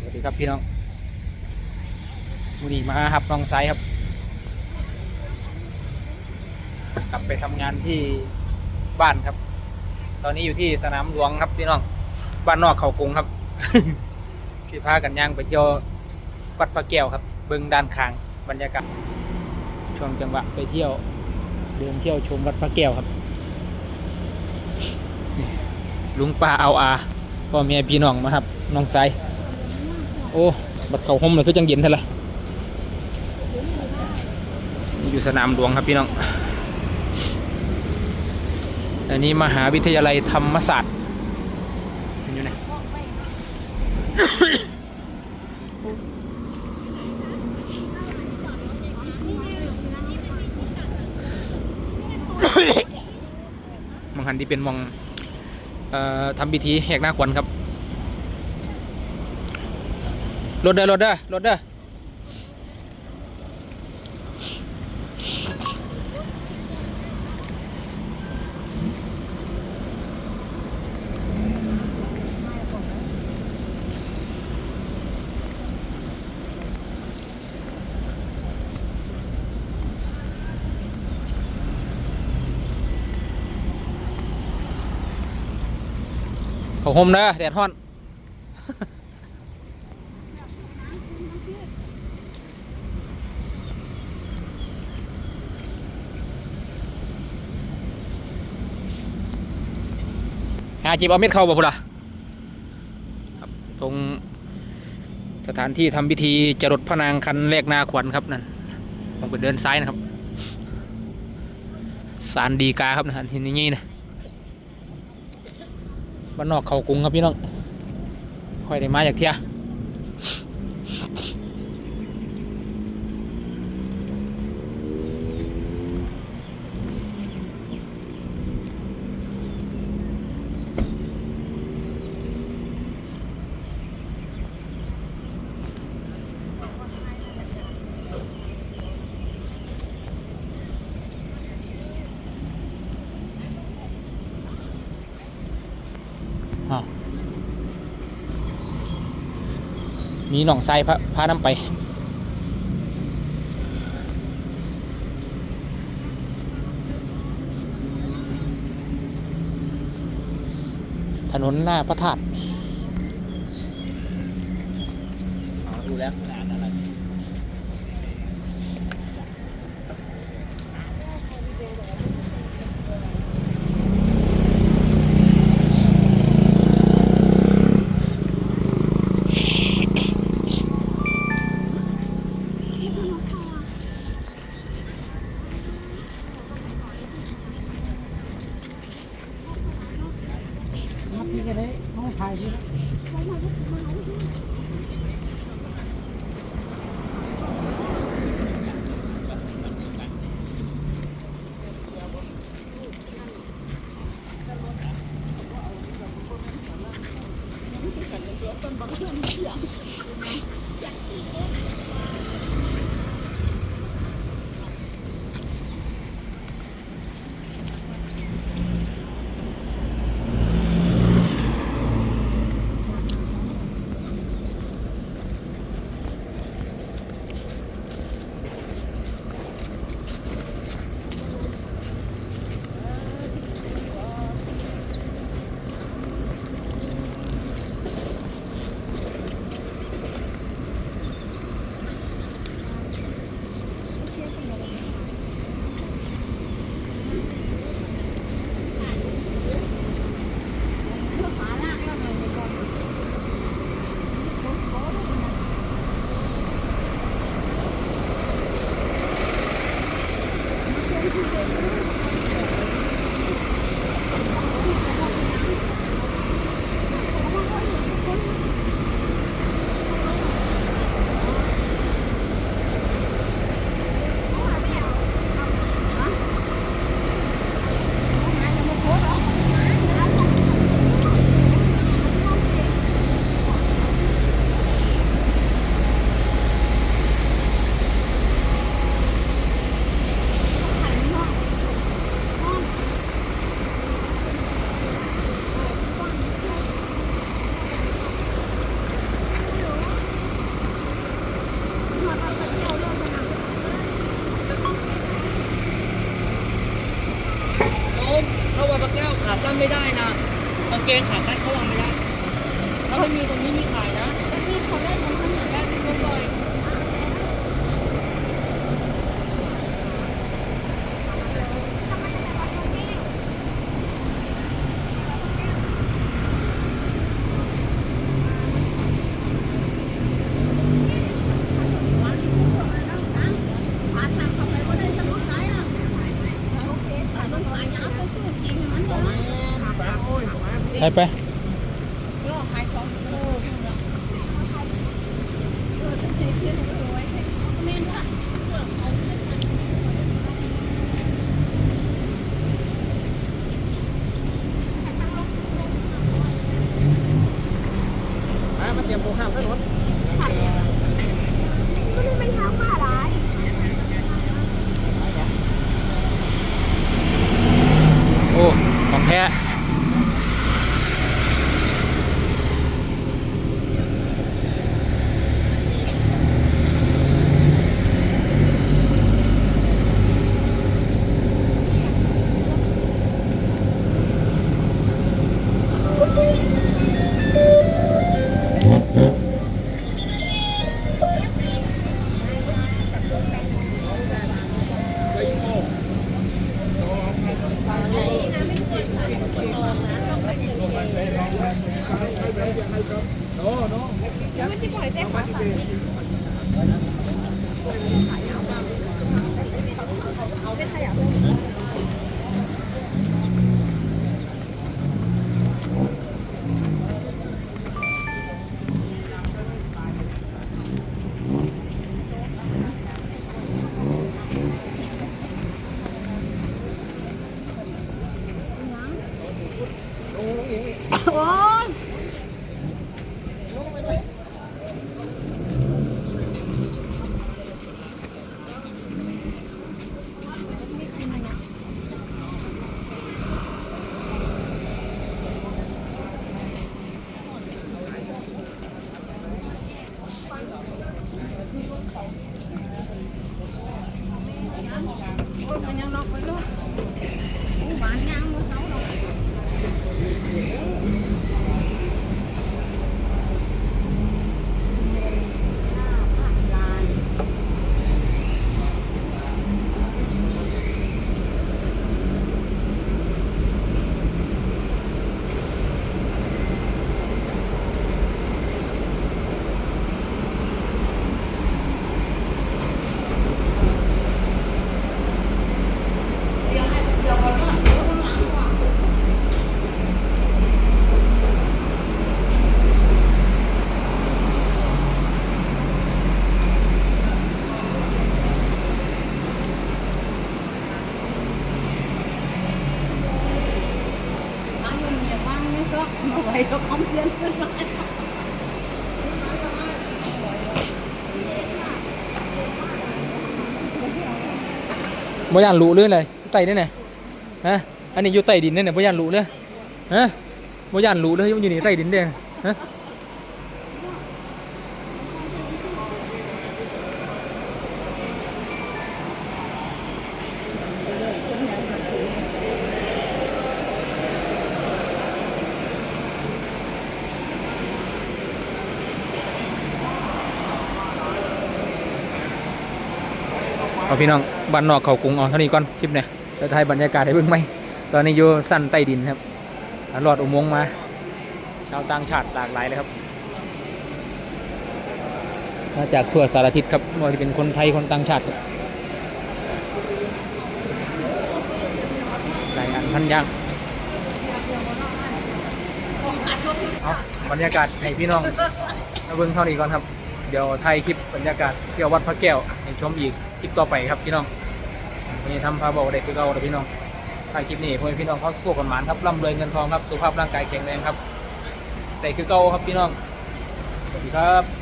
สวัสดีครับพี่น้องมูนีมาครับน้องไซครับ กลับไปทำงานที่บ้านครับ ตอนนี้อยู่ที่สนามหลวงครับพี่น้อง บ้านนอกเขากรุงครับ สิพากันย่างไปเที่ยววัดพระแก้วครับ เบิ้องด้านข้างบรรยากาศช่วงจังหวะไปเที่ยวเดินเที่ยวชมวัดพระแก้วครับลุงป้าเอาอาพ่อเมียพี่น้องมาครับ น้องไซ โอ้บัดเขาห่มเลยคือจังเย็นท่าไหร่นี่อยู่สนามหลวงครับพี่น้อง อันนี้มหาวิทยาลัยธรรมศาสตร์มันอยู่ไหนมองหันที่เป็นมองออทำพิธีแหกหน้าขวัญครับ รถเด้อรถเด้อรถเด้อเขาห่มเด้อแดดฮ้อนาจีบเอาเม็ดเข้าบ่พุ่นล่ะครับตรงสถานที่ทำพิธีจรดพระนางคันแรกนาขวัญครับนั่นต้องไปเดินซ้ายนะครับสารดีกาครับนะที่นี่นะบ้านนอกเขากรุงครับพี่น้องค่อยได้มาจากเที่ย มีหนองไซพาพาน้ำไปถนนหน้าพระธาตุดูแล้วนานอะไร เล เกงขาสั้นเขาวางไม่ได้ถ้าไม่มีตรงนี้มีขายนะมีเขาได้ของเขาเหมือนกันเป็นบ่อย ไปไปมาเตรียมโปรข้ามถนนโอ้ ของแท้ มา บ่ย่านรู้เลยเลยใต้นี่น่ะฮะอันนี้อยู่ใต้ดินนี่น่ะบ่ย่านรู้เลยฮะบ่ย่านรู้เลยมันอยู่นี่ใต้ดินเด้ฮะเอาพี่น้อง บ้านนอกเขากรุงเอาเท่านี้ก่อนคลิปเนี่ยจะถ่ายบรรยากาศให้เบิ่งไหมตอนนี้อยู่สั้นใต้ดินครับหลอดอุโมงค์มา ชาวต่างชาติหลากหลายเลยครับมาจากทั่วสารทิศครับไม่ว่าจะเป็นคนไทยคนต่างชาติครับหลายอันพันอย่างเอาบรรยากาศให้พี่น้องเบิ่งเท่านี้ก่อนครับ เดี๋ยวไทยคลิปบรรยากาศเที่ยววัดพระแก้วให้ชมอีก คลิปต่อไปครับพี่น้องวันนี้ทำพาบอกเด็กคือเก่าเลยพี่น้องถ่ายคลิปนี้พ่อพี่น้องเขาสู้กันหมานครับร่ำรวยเงินทองครับสุขภาพร่างกายแข็งแรงครับแต่คือเก่าครับพี่น้องสวัสดีครับ